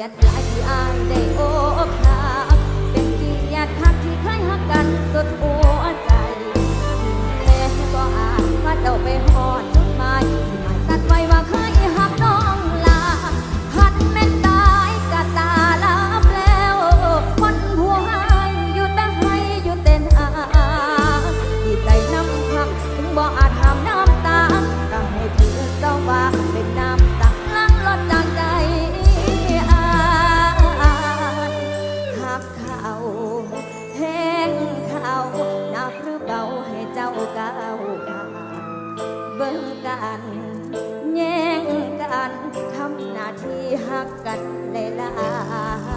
ยรติหลายที่อายได้โอบหักเป็นเกียรติคักที่เคยหักกันสุดหัวใจแม่ก็อาจว่าเจ้าไปหอดจุดหมายสิหมายสัตว์ไว้ว่าเคยหักน้องลาหันแม่นตายกะตาลับแล้วคนผู้ให้อยู่แต่ให้อยู่เต้นอาดีใจน้ำพักถึงบ่อาจ เขาแห้งเขานักหรือเบาให้เจ้าก้าวผ่านเบิ่งกันแย่งกันทำหน้าที่หักกันได้ลา